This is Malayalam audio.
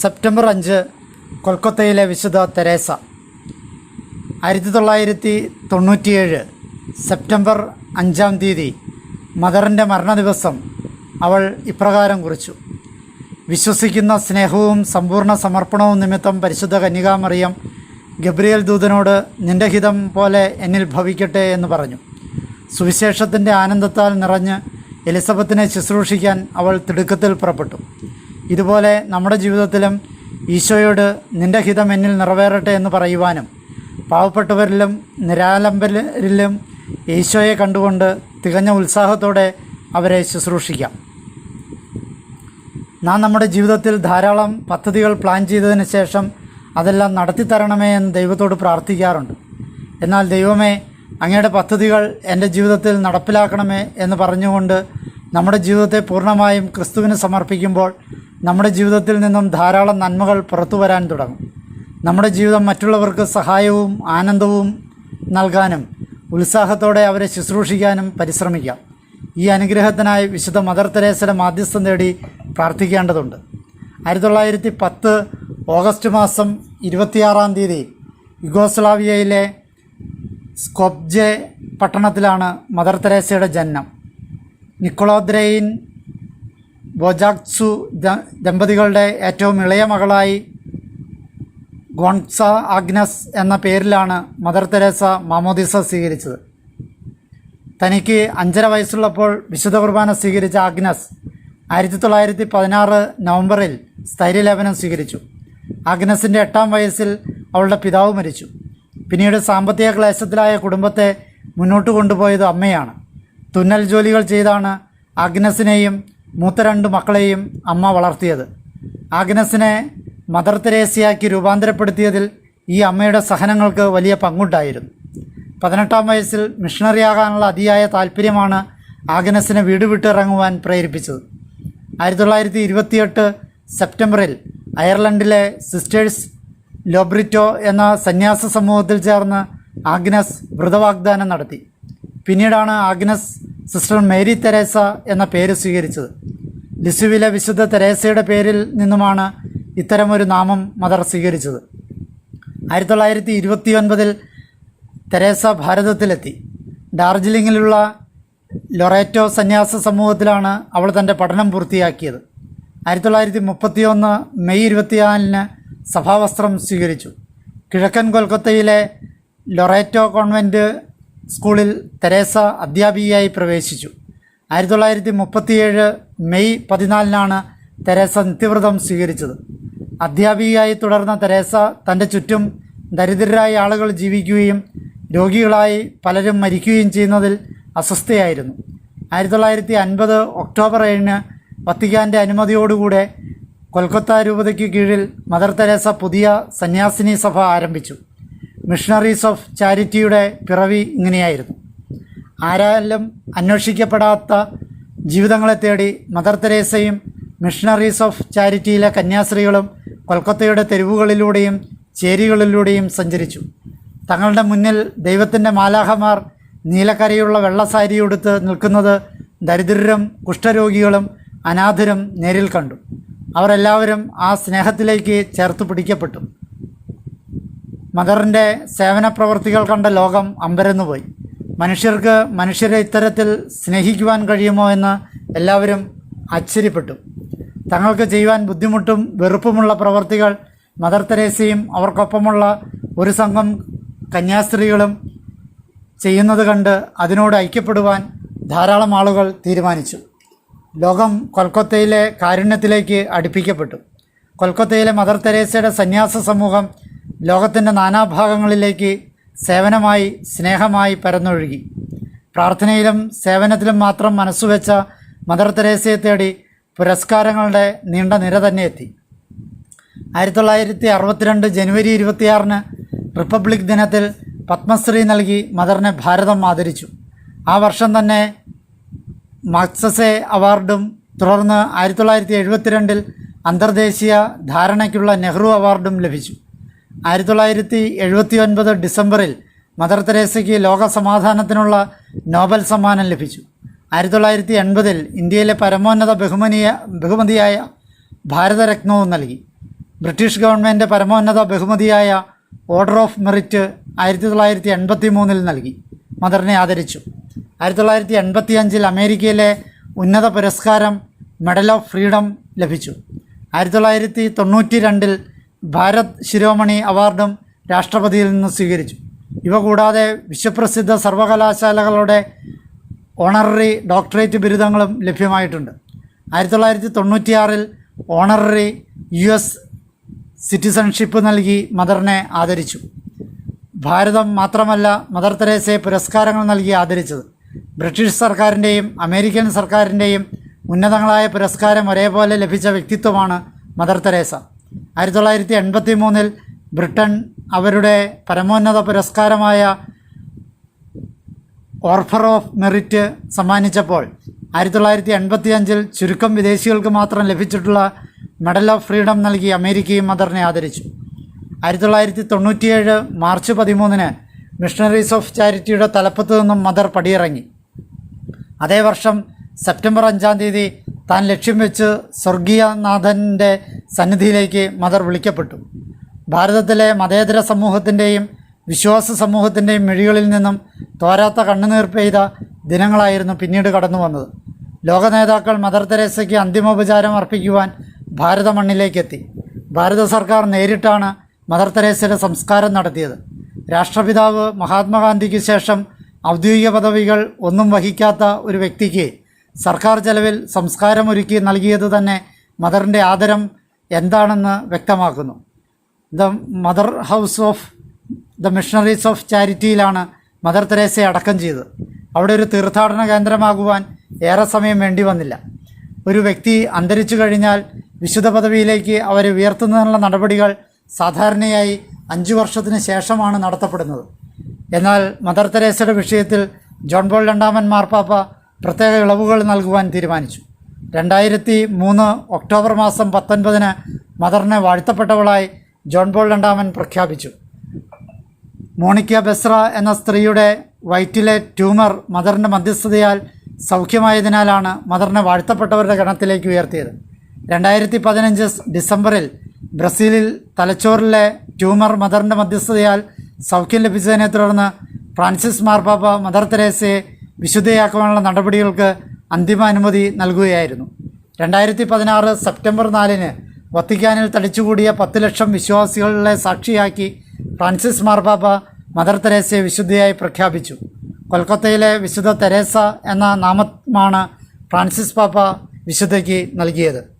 സെപ്റ്റംബർ അഞ്ച് കൊൽക്കത്തയിലെ വിശുദ്ധ തെരേസ. ആയിരത്തി തൊള്ളായിരത്തി തൊണ്ണൂറ്റിയേഴ് സെപ്റ്റംബർ അഞ്ചാം തീയതി മദറിന്റെ മരണദിവസം അവൾ ഇപ്രകാരം കുറിച്ചു. വിശ്വസിക്കുന്ന സ്നേഹവും സമ്പൂർണ സമർപ്പണവും നിമിത്തം പരിശുദ്ധ കന്യകാമറിയം ഗബ്രിയേൽ ദൂതനോട് നിന്റെ ഹിതം പോലെ എന്നിൽ ഭവിക്കട്ടെ എന്ന് പറഞ്ഞു. സുവിശേഷത്തിന്റെ ആനന്ദത്താൽ നിറഞ്ഞ് എലിസബത്തിനെ ശുശ്രൂഷിക്കാൻ അവൾ തിടുക്കത്തിൽ പുറപ്പെട്ടു. ഇതുപോലെ നമ്മുടെ ജീവിതത്തിലും ഈശോയോട് നിന്റെ ഹിതം എന്നിൽ നിറവേറട്ടെ എന്ന് പറയുവാനും പാവപ്പെട്ടവരിലും നിരാലംബരിലും ഈശോയെ കണ്ടുകൊണ്ട് തികഞ്ഞ ഉത്സാഹത്തോടെ അവരെ ശുശ്രൂഷിക്കാം. നാം നമ്മുടെ ജീവിതത്തിൽ ധാരാളം പദ്ധതികൾ പ്ലാൻ ചെയ്തതിന് ശേഷം അതെല്ലാം നടത്തിത്തരണമേ എന്ന് ദൈവത്തോട് പ്രാർത്ഥിക്കാറുണ്ട്. എന്നാൽ ദൈവമേ അങ്ങയുടെ പദ്ധതികൾ എന്റെ ജീവിതത്തിൽ നടപ്പിലാക്കണമേ എന്ന് പറഞ്ഞുകൊണ്ട് നമ്മുടെ ജീവിതത്തെ പൂർണമായും ക്രിസ്തുവിന് സമർപ്പിക്കുമ്പോൾ നമ്മുടെ ജീവിതത്തിൽ നിന്നും ധാരാളം നന്മകൾ പുറത്തു വരാൻ തുടങ്ങും. നമ്മുടെ ജീവിതം മറ്റുള്ളവർക്ക് സഹായവും ആനന്ദവും നൽകാനും ഉത്സാഹത്തോടെ അവരെ ശുശ്രൂഷിക്കാനും പരിശ്രമിക്കാം. ഈ അനുഗ്രഹത്തിനായി വിശുദ്ധ മദർ തെരേസയുടെ മാധ്യസ്ഥം തേടി പ്രാർത്ഥിക്കേണ്ടതുണ്ട്. ആയിരത്തി തൊള്ളായിരത്തി പത്ത് ഓഗസ്റ്റ് മാസം ഇരുപത്തിയാറാം തീയതി യുഗോസ്ലാവിയയിലെ സ്കോപ്ജെ പട്ടണത്തിലാണ് മദർ തെരേസയുടെ ജന്മം നിക്കോളോദ്രയിൻ ബൊജാക്സു ദമ്പതികളുടെ ഏറ്റവും ഇളയ മകളായി ഗോൺസ ആഗ്നസ് എന്ന പേരിലാണ് മദർ തെരേസ മാമോദിസ സ്വീകരിച്ചത്. തനിക്ക് അഞ്ചര വയസ്സുള്ളപ്പോൾ വിശുദ്ധ കുർബാന സ്വീകരിച്ച ആഗ്നസ് ആയിരത്തി തൊള്ളായിരത്തി പതിനാറ് നവംബറിൽ സ്ഥൈര്യലേപനം സ്വീകരിച്ചു. ആഗ്നസിന്റെ എട്ടാം വയസ്സിൽ അവളുടെ പിതാവ് മരിച്ചു. പിന്നീട് സാമ്പത്തിക ക്ലേശത്തിലായ കുടുംബത്തെ മുന്നോട്ട് കൊണ്ടുപോയത് അമ്മയാണ്. തുന്നൽ ജോലികൾ ചെയ്താണ് ആഗ്നസിനെയും മൂത്ത രണ്ട് മക്കളെയും അമ്മ വളർത്തിയത്. ആഗ്നസിനെ മദർ തെരേസിയാക്കി രൂപാന്തരപ്പെടുത്തിയതിൽ ഈ അമ്മയുടെ സഹനങ്ങൾക്ക് വലിയ പങ്കുണ്ടായിരുന്നു. പതിനെട്ടാം വയസ്സിൽ മിഷണറിയാകാനുള്ള അതിയായ താല്പര്യമാണ് ആഗ്നസിനെ വീട് വിട്ടിറങ്ങുവാൻ പ്രേരിപ്പിച്ചത്. ആയിരത്തി തൊള്ളായിരത്തി ഇരുപത്തിയെട്ട് സെപ്റ്റംബറിൽ അയർലൻഡിലെ സിസ്റ്റേഴ്സ് ലോബ്രിറ്റോ എന്ന സന്യാസ സമൂഹത്തിൽ ചേർന്ന് ആഗ്നസ് വ്രതവാഗ്ദാനം നടത്തി. പിന്നീടാണ് ആഗ്നസ് സിസ്റ്റർ മേരി തെരേസ എന്ന പേര് സ്വീകരിച്ചത്. ലിസുവിലെ വിശുദ്ധ തെരേസയുടെ പേരിൽ നിന്നുമാണ് ഇത്തരമൊരു നാമം മദർ സ്വീകരിച്ചത്. ആയിരത്തി തൊള്ളായിരത്തി ഇരുപത്തി ഒൻപതിൽ തെരേസ ഭാരതത്തിലെത്തി. ഡാർജിലിംഗിലുള്ള ലൊറേറ്റോ സന്യാസ സമൂഹത്തിലാണ് അവൾ തന്റെ പഠനം പൂർത്തിയാക്കിയത്. ആയിരത്തി തൊള്ളായിരത്തി മുപ്പത്തി ഒന്ന് മെയ് ഇരുപത്തിനാലിന് സഭാവസ്ത്രം സ്വീകരിച്ചു. കിഴക്കൻ കൊൽക്കത്തയിലെ ലൊറേറ്റോ കോൺവെന്റ് സ്കൂളിൽ തെരേസ അധ്യാപികയായി പ്രവേശിച്ചു. ആയിരത്തി തൊള്ളായിരത്തി മുപ്പത്തിയേഴ് മെയ് പതിനാലിനാണ് തെരേസ നിത്യവ്രതം സ്വീകരിച്ചത്. അധ്യാപികയായി തുടർന്ന തെരേസ തന്റെ ചുറ്റും ദരിദ്രരായ ആളുകൾ ജീവിക്കുകയും രോഗികളായി പലരും മരിക്കുകയും ചെയ്യുന്നതിൽ അസ്വസ്ഥയായിരുന്നു. ആയിരത്തി തൊള്ളായിരത്തി അൻപത് ഒക്ടോബർ ഏഴിന് വത്തിക്കാന്റെ അനുമതിയോടുകൂടെ കൊൽക്കത്ത രൂപതയ്ക്ക് കീഴിൽ മദർ തെരേസ പുതിയ സന്യാസിനി സഭ ആരംഭിച്ചു. മിഷണറീസ് ഓഫ് ചാരിറ്റിയുടെ പിറവി ഇങ്ങനെയായിരുന്നു. ആരാലും അന്വേഷിക്കപ്പെടാത്ത ജീവിതങ്ങളെ തേടി മദർ തെരേസയും മിഷണറീസ് ഓഫ് ചാരിറ്റിയിലെ കന്യാസ്ത്രീകളും കൊൽക്കത്തയുടെ തെരുവുകളിലൂടെയും ചേരികളിലൂടെയും സഞ്ചരിച്ചു. തങ്ങളുടെ മുന്നിൽ ദൈവത്തിന്റെ മാലാഹമാർ നീലക്കരയുള്ള വെള്ളസാരി ഉടുത്ത് നിൽക്കുന്നത് ദരിദ്രരും കുഷ്ഠരോഗികളും അനാഥരും നേരിൽ കണ്ടു. അവരെല്ലാവരും ആ സ്നേഹത്തിലേക്ക് ചേർത്ത് പിടിക്കപ്പെട്ടു. മദറിന്റെ സേവന പ്രവൃത്തികൾ കണ്ട ലോകം അമ്പരന്നുപോയി മനുഷ്യർക്ക് മനുഷ്യരെ ഇത്തരത്തിൽ സ്നേഹിക്കുവാൻ കഴിയുമോ എന്ന് എല്ലാവരും ആശ്ചര്യപ്പെട്ടു. തങ്ങൾക്ക് ചെയ്യുവാൻ ബുദ്ധിമുട്ടും വെറുപ്പുമുള്ള പ്രവർത്തികൾ മദർ തെരേസയും അവർക്കൊപ്പമുള്ള ഒരു സംഘം കന്യാസ്ത്രീകളും ചെയ്യുന്നത് കണ്ട് അതിനോട് ഐക്യപ്പെടുവാൻ ധാരാളം ആളുകൾ തീരുമാനിച്ചു. ലോകം കൊൽക്കത്തയിലെ കാരുണ്യത്തിലേക്ക് അടുപ്പിക്കപ്പെട്ടു. കൊൽക്കത്തയിലെ മദർ തെരേസയുടെ സന്യാസ സമൂഹം ലോകത്തിന്റെ നാനാഭാഗങ്ങളിലേക്ക് സേവനമായി സ്നേഹമായി പരന്നൊഴുകി. പ്രാർത്ഥനയിലും സേവനത്തിലും മാത്രം മനസ്സുവെച്ച മദർ തെരേസയെ തേടി പുരസ്കാരങ്ങളുടെ നീണ്ട നിര തന്നെ എത്തി. ആയിരത്തി തൊള്ളായിരത്തി അറുപത്തിരണ്ട് ജനുവരി ഇരുപത്തിയാറിന് റിപ്പബ്ലിക് ദിനത്തിൽ പത്മശ്രീ നൽകി മദറിനെ ഭാരതം ആദരിച്ചു. ആ വർഷം തന്നെ മക്സസെ അവാർഡും തുടർന്ന് ആയിരത്തി തൊള്ളായിരത്തി എഴുപത്തിരണ്ടിൽ അന്തർദേശീയ ധാരണയ്ക്കുള്ള നെഹ്റു അവാർഡും ലഭിച്ചു. ആയിരത്തി തൊള്ളായിരത്തി എഴുപത്തി ഒൻപത് ഡിസംബറിൽ മദർ തെരേസയ്ക്ക് ലോക സമാധാനത്തിനുള്ള നോബൽ സമ്മാനം ലഭിച്ചു. ആയിരത്തി തൊള്ളായിരത്തി എൺപതിൽ ഇന്ത്യയിലെ പരമോന്നത ബഹുമനിയ ബഹുമതിയായ ഭാരതരത്നവും നൽകി. ബ്രിട്ടീഷ് ഗവൺമെന്റ് പരമോന്നത ബഹുമതിയായ ഓർഡർ ഓഫ് മെറിറ്റ് ആയിരത്തി തൊള്ളായിരത്തി എൺപത്തി മൂന്നിൽ നൽകി. മദറിനെ ആദരിച്ചു. ആയിരത്തി തൊള്ളായിരത്തി എൺപത്തി അഞ്ചിൽ അമേരിക്കയിലെ ഉന്നത പുരസ്കാരം മെഡൽ ഓഫ് ഫ്രീഡം ലഭിച്ചു. ആയിരത്തി തൊള്ളായിരത്തി തൊണ്ണൂറ്റി രണ്ടിൽ ഭാരത് ശിരോമണി അവാർഡും രാഷ്ട്രപതിയിൽ നിന്ന് സ്വീകരിച്ചു. ഇവ കൂടാതെ വിശ്വപ്രസിദ്ധ സർവകലാശാലകളുടെ ഓണററി ഡോക്ടറേറ്റ് ബിരുദങ്ങളും ലഭ്യമായിട്ടുണ്ട്. ആയിരത്തി തൊള്ളായിരത്തി തൊണ്ണൂറ്റിയാറിൽ ഓണററി യു എസ് സിറ്റിസൺഷിപ്പ് നൽകി മദറിനെ ആദരിച്ചു. ഭാരതം മാത്രമല്ല മദർ തെരേസയെ പുരസ്കാരങ്ങൾ നൽകി ആദരിച്ചത്. ബ്രിട്ടീഷ് സർക്കാരിന്റെയും അമേരിക്കൻ സർക്കാരിന്റെയും ഉന്നതങ്ങളായ പുരസ്കാരം ഒരേപോലെ ലഭിച്ച വ്യക്തിത്വമാണ് മദർ തെരേസ. ആയിരത്തി തൊള്ളായിരത്തി എൺപത്തി മൂന്നിൽ ബ്രിട്ടൻ അവരുടെ പരമോന്നത പുരസ്കാരമായ ഓർഫർ ഓഫ് മെറിറ്റ് സമ്മാനിച്ചപ്പോൾ ആയിരത്തി തൊള്ളായിരത്തി എൺപത്തി അഞ്ചിൽ ചുരുക്കം വിദേശികൾക്ക് മാത്രം ലഭിച്ചിട്ടുള്ള മെഡൽ ഓഫ് ഫ്രീഡം നൽകി അമേരിക്കയും മദറിനെ ആദരിച്ചു. ആയിരത്തി തൊള്ളായിരത്തി തൊണ്ണൂറ്റിയേഴ് മാർച്ച് പതിമൂന്നിന് മിഷണറീസ് ഓഫ് ചാരിറ്റിയുടെ തലപ്പത്ത് നിന്നും മദർ പടിയിറങ്ങി. അതേ വർഷം സെപ്റ്റംബർ അഞ്ചാം തീയതി താൻ ലക്ഷ്യം വെച്ച് സ്വർഗീയനാഥന്റെ സന്നിധിയിലേക്ക് മദർ വിളിക്കപ്പെട്ടു. ഭാരതത്തിലെ മതേതര സമൂഹത്തിന്റെയും വിശ്വാസ സമൂഹത്തിന്റെയും മിഴികളിൽ നിന്നും തോരാത്ത കണ്ണുനീർ പെയ്ത ദിനങ്ങളായിരുന്നു പിന്നീട് കടന്നു വന്നത്. ലോക നേതാക്കൾ മദർ തെരേസയ്ക്ക് അന്തിമോപചാരം അർപ്പിക്കുവാൻ ഭാരത മണ്ണിലേക്കെത്തി ഭാരത സർക്കാർ നേരിട്ടാണ് മദർ തെരേസയുടെ സംസ്കാരം നടത്തിയത്. രാഷ്ട്രപിതാവ് മഹാത്മാഗാന്ധിക്ക് ശേഷം ഔദ്യോഗിക പദവികൾ ഒന്നും വഹിക്കാത്ത ഒരു വ്യക്തിക്ക് സർക്കാർ ചെലവിൽ സംസ്കാരമൊരുക്കി നൽകിയത് തന്നെ മദറിന്റെ ആദരം എന്താണെന്ന് വ്യക്തമാക്കുന്നു. The mother house of the missionaries of ചാരിറ്റിയിലാണ് mother തെരേസയെ അടക്കം ചെയ്തത്. അവിടെ ഒരു തീർത്ഥാടന കേന്ദ്രമാകുവാൻ ഏറെ സമയം വേണ്ടി വന്നില്ല. ഒരു വ്യക്തി അന്തരിച്ചു കഴിഞ്ഞാൽ വിശുദ്ധ പദവിയിലേക്ക് അവരെ ഉയർത്തുന്നതിനുള്ള നടപടികൾ സാധാരണയായി അഞ്ചു വർഷത്തിന് ശേഷമാണ് നടത്തപ്പെടുന്നത്. എന്നാൽ മദർ തെരേസയുടെ വിഷയത്തിൽ ജോൺ പോൾ രണ്ടാമൻ മാർപ്പാപ്പ പ്രത്യേക ഇളവുകൾ നൽകുവാൻ തീരുമാനിച്ചു. രണ്ടായിരത്തി മൂന്ന് ഒക്ടോബർ മാസം പത്തൊൻപതിന് മദറിനെ വാഴ്ത്തപ്പെട്ടവളായി ജോൺ പോൾ രണ്ടാമൻ പ്രഖ്യാപിച്ചു. മോണിക്ക ബെസ്ര എന്ന സ്ത്രീയുടെ വയറ്റിലെ ട്യൂമർ മദറിന്റെ മധ്യസ്ഥതയാൽ സൗഖ്യമായതിനാലാണ് മദറിനെ വാഴ്ത്തപ്പെട്ടവരുടെ ഗണത്തിലേക്ക് ഉയർത്തിയത്. രണ്ടായിരത്തി പതിനഞ്ച് ഡിസംബറിൽ ബ്രസീലിൽ തലച്ചോറിലെ ട്യൂമർ മദറിന്റെ മധ്യസ്ഥതയാൽ സൗഖ്യം ലഭിച്ചതിനെ തുടർന്ന് ഫ്രാൻസിസ് മാർപ്പാപ്പ മദർ തെരേസയെ വിശുദ്ധയാക്കുവാനുള്ള നടപടികൾക്ക് അന്തിമ അനുമതി നൽകുകയായിരുന്നു. രണ്ടായിരത്തി പതിനാറ് സെപ്റ്റംബർ നാലിന് വത്തിക്കാനിൽ തടിച്ചുകൂടിയ പത്ത് ലക്ഷം വിശ്വാസികളെ സാക്ഷിയാക്കി ഫ്രാൻസിസ് മാർപാപ്പ മദർ തെരേസയെ വിശുദ്ധയായി പ്രഖ്യാപിച്ചു. കൊൽക്കത്തയിലെ വിശുദ്ധ തെരേസ എന്ന നാമമാണ് ഫ്രാൻസിസ് പാപ്പ വിശുദ്ധയ്ക്ക് നൽകിയത്.